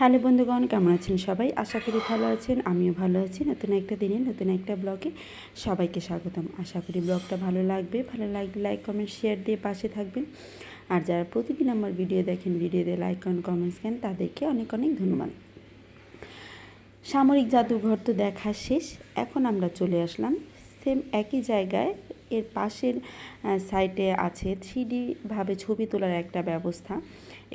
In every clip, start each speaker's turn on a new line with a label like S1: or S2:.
S1: Hello বন্ধুগণ, কেমন আছেন সবাই? আশা করি ভালো আছেন, আমিও ভালো আছি। নতুন একটা দিনে, নতুন একটা ব্লগে সবাইকে স্বাগতম। আশা করি ব্লগটা ভালো লাগবে। ভালো লাগলে লাইক কমেন্ট শেয়ার দিয়ে পাশে থাকবেন। আর যারা প্রতিদিন আমার ভিডিও দেখেন ভিডিওতে লাইক কমেন্ট কমেন্টস কেন তাদেরকে অনেক অনেক ধন্যবাদ। সামরিক জাদুঘর তো দেখা শেষ। এখন আমরা চলে আসলাম সেম একই জায়গায়। এর পাশের সাইটে আছে থ্রি ভাবে ছবি তোলার একটা ব্যবস্থা।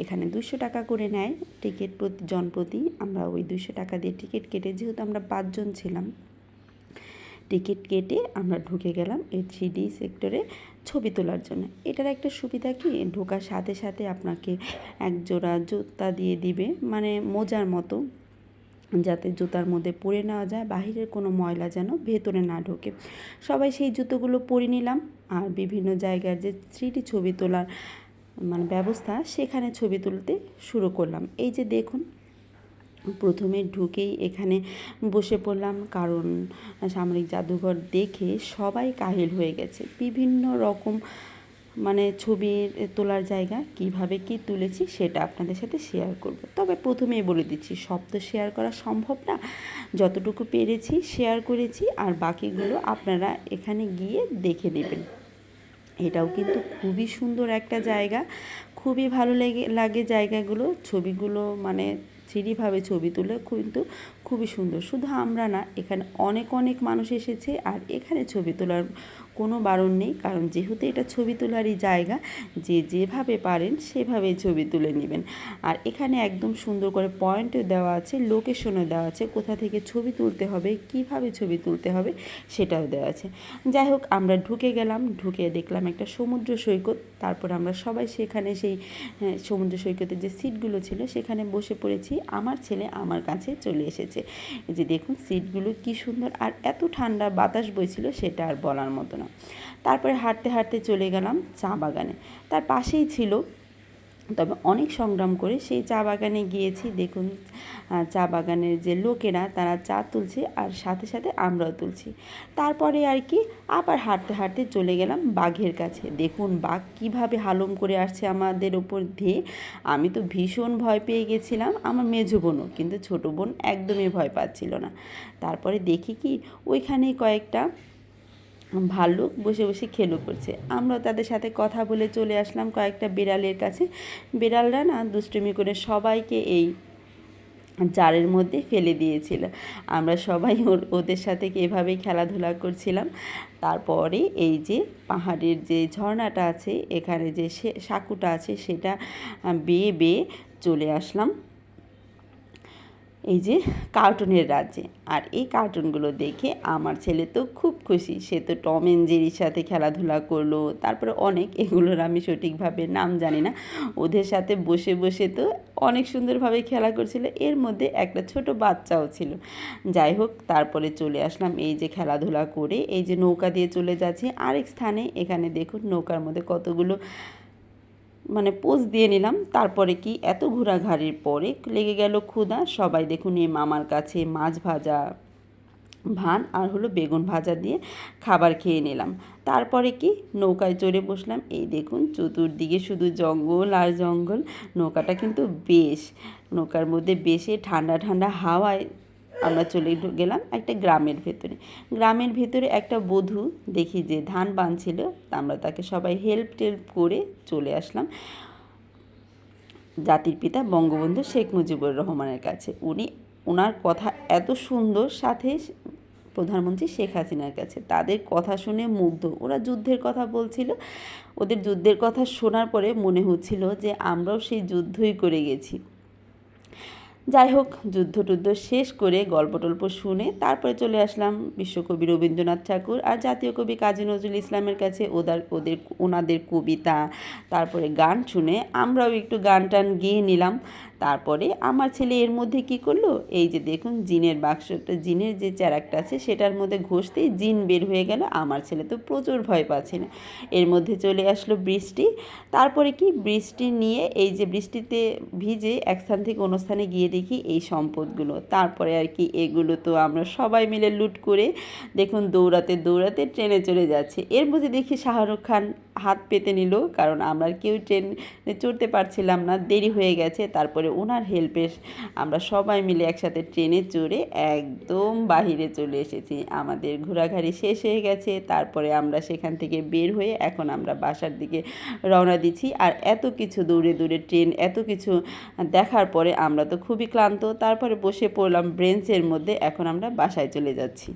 S1: এখানে দুশো টাকা করে নেয় টিকিট প্রতি জন প্রতি। আমরা ওই দুশো টাকা দিয়ে টিকিট কেটে, যেহেতু আমরা পাঁচজন ছিলাম, টিকিট কেটে আমরা ঢুকে গেলাম এই থ্রি ডি সেক্টরে ছবি তোলার জন্য। এটার একটা সুবিধা কি? ঢোকার সাথে সাথে আপনাকে এক জোড়া জুতা দিয়ে দিবে মানে মোজার মতো, যাতে জুতার মধ্যে পরে নেওয়া যায়, বাহিরের কোনো ময়লা যেন ভেতরে না ঢোকে। সবাই সেই জুতোগুলো পরে নিলাম। আর বিভিন্ন জায়গার যে থ্রিটি ছবি তোলার মানে ব্যবস্থা, সেখানে ছবি তুলতে শুরু করলাম। এই যে দেখুন, প্রথমে ঢুকেই এখানে বসে পড়লাম, কারণ সামরিক জাদুঘর দেখে সবাই কাহিল হয়ে গেছে। বিভিন্ন রকম মানে ছবি তোলার জায়গা, কীভাবে কি তুলেছি সেটা আপনাদের সাথে শেয়ার করব। তবে প্রথমেই বলে দিচ্ছি, সব তো শেয়ার করা সম্ভব না। যতটুকু পেরেছি শেয়ার করেছি, আর বাকিগুলো আপনারা এখানে গিয়ে দেখে নেবেন। এটাও কিন্তু খুবই সুন্দর একটা জায়গা। খুবই ভালো লেগে, লাগে জায়গাগুলো। ছবিগুলো মানে থ্রিডিভাবে ছবি তুলে কিন্তু খুবই সুন্দর। শুধু আমরা না, এখানে অনেক অনেক মানুষ এসেছে আর এখানে ছবি তোলার কোনো বারণ নেই। কারণ যেহেতু এটা ছবি তোলারই জায়গা যে যেভাবে পারেন সেভাবে ছবি তুলে নেবেন। আর এখানে একদম সুন্দর করে পয়েন্টও দেওয়া আছে লোকেশনও দেওয়া আছে কোথা থেকে ছবি তুলতে হবে কীভাবে ছবি তুলতে হবে সেটাও দেওয়া আছে। যাই হোক আমরা ঢুকে গেলাম ঢুকে দেখলাম একটা সমুদ্র সৈকত। তারপর আমরা সবাই সেখানে সেই হ্যাঁ, সমুদ্র সৈকতের যে সিটগুলো ছিল সেখানে বসে পড়েছি। আমার ছেলে আমার কাছে চলে এসেছে। যে দেখুন সিটগুলো কি সুন্দর। আর এত ঠান্ডা বাতাস বইছিল সেটা আর বলার মতো না। তারপরে হাঁটতে হাঁটতে চলে গেলাম চা বাগানে। তার পাশেই ছিল, তবে অনেক সংগ্রাম করে সেই চা বাগানে গিয়েছি। দেখুন চা বাগানের যে লোকেরা, তারা চা তুলছে আর সাথে সাথে আমরাও তুলছি। তারপরে আর কি, আবার হাঁটতে হাঁটতে চলে গেলাম বাঘের কাছে। দেখুন, বাঘ কীভাবে হালম করে আসছে আমাদের ওপর দিয়ে। আমি তো ভীষণ ভয় পেয়ে গেছিলাম। আমার মেজো বোনও, কিন্তু ছোটো বোন একদমই ভয় পাচ্ছিল না। তারপরে দেখি কি, ওইখানেই কয়েকটা ভাল্লুক বসে বসে খেলো করছে। আমরা তাদের সাথে কথা বলে চলে আসলাম কয়েকটা বিড়ালের কাছে। বিড়ালরা না দুষ্টুমি করে সবাইকে এই জারের মধ্যে ফেলে দিয়েছিল। আমরা সবাই ওর, ওদের সাথে এভাবেই খেলাধুলা করছিলাম। তারপরে এই যে পাহাড়ের যে ঝর্ণাটা আছে, এখানে যে সাঁকুটা আছে, সেটা বেয়ে বেয়ে চলে আসলাম। এই যে কার্টুনের রাজ্যে। আর এই কার্টুনগুলো দেখে আমার ছেলে তো খুব খুশি। সে তো টম এন জেরির সাথে খেলাধুলা করল, তারপরে অনেক, এগুলোর আমি সঠিকভাবে নাম জানি না। ওদের সাথে বসে বসে তো অনেক সুন্দরভাবে খেলা করছিল। এর মধ্যে একটা ছোট বাচ্চাও ছিল। যাই হোক, তারপরে চলে আসলাম এই যে খেলাধুলা করে। এই যে নৌকা দিয়ে চলে যাচ্ছি। আরেক স্থানে, এখানে দেখুন নৌকার মধ্যে কতগুলো মানে পোজ দিয়ে নিলাম। তারপরে কি এত ঘোরাঘাড়ির পরে লেগে গেল ক্ষুধা। সবাই দেখুন এই মামার কাছে মাছ ভাজা ভান আর হলো বেগুন ভাজা দিয়ে খাবার খেয়ে নিলাম। তারপরে কি নৌকায় চড়ে বসলাম। এই দেখুন চতুর্দিকে শুধু জঙ্গল আর জঙ্গল। নৌকাটা কিন্তু বেশ, নৌকার মধ্যে বেশে ঠান্ডা ঠান্ডা হাওয়ায় আমরা চলে গেলাম একটা গ্রামের ভেতরে। গ্রামের ভেতরে একটা বধূ, দেখি যে ধান বাঁধছিল আমরা তাকে সবাই হেল্প টেল্প করে চলে আসলাম। জাতির পিতা বঙ্গবন্ধু শেখ মুজিবুর রহমানের কাছে। উনি ওনার কথা এত সুন্দর, সাথে প্রধানমন্ত্রী শেখ হাসিনার কাছে। তাদের কথা শুনে মুগ্ধ। ওরা যুদ্ধের কথা বলছিল। ওদের যুদ্ধের কথা শোনার পরে মনে হচ্ছিল যে আমরাও সেই যুদ্ধই করে গেছি। যাই হোক যুদ্ধ টুদ্ধ শেষ করে গল্প টল্প শুনে তারপরে চলে আসলাম বিশ্বকবি রবীন্দ্রনাথ ঠাকুর আর জাতীয় কবি কাজী নজরুল ইসলামের কাছে ওদের ওদের, ওনাদের কবিতা। তারপরে গান শুনে আমরাও একটু গান টান গিয়ে নিলাম। তারপরে আমার ছেলে এর মধ্যে কি করল? এই যে দেখুন, জিনের বাক্সটা জিনের যে চ্যারাকটা আছে, সেটার মধ্যে ঘষতেই জিন বের হয়ে গেল। আমার ছেলে তো প্রচুর ভয় পাচ্ছে না। এর মধ্যে চলে আসলো বৃষ্টি। তারপরে কি? বৃষ্টি নিয়ে এই যে বৃষ্টিতে ভিজে এক স্থান থেকে অন্য স্থানে গিয়ে দেখি এই সম্পদগুলো। তারপরে আর কি এগুলো তো আমরা সবাই মিলে লুট করে দেখুন দৌড়াতে দৌড়াতে ট্রেনে চলে যাচ্ছে। এর মধ্যে দেখি শাহরুখ খান হাত পেতে নিল, কারণ আমরা কেউ ট্রেনে চড়তে পারছিলাম না, দেরি হয়ে গেছে। তারপরে ওনার হেল্পে আমরা সবাই মিলে একসাথে ট্রেনে চড়ে একদম বাহিরে চলে এসেছি। আমাদের ঘোরাঘুরি শেষ হয়ে গেছে। তারপরে আমরা সেখান থেকে বের হয়ে এখন আমরা বাসার দিকে রওনা দিচ্ছি। আর এত কিছু দূরে দূরে ট্রেন, এত কিছু দেখার পরে আমরা তো খুবই ক্লান্ত। তারপরে বসে পড়লাম ব্রেঞ্চের মধ্যে, এখন আমরা বাসায় চলে যাচ্ছি।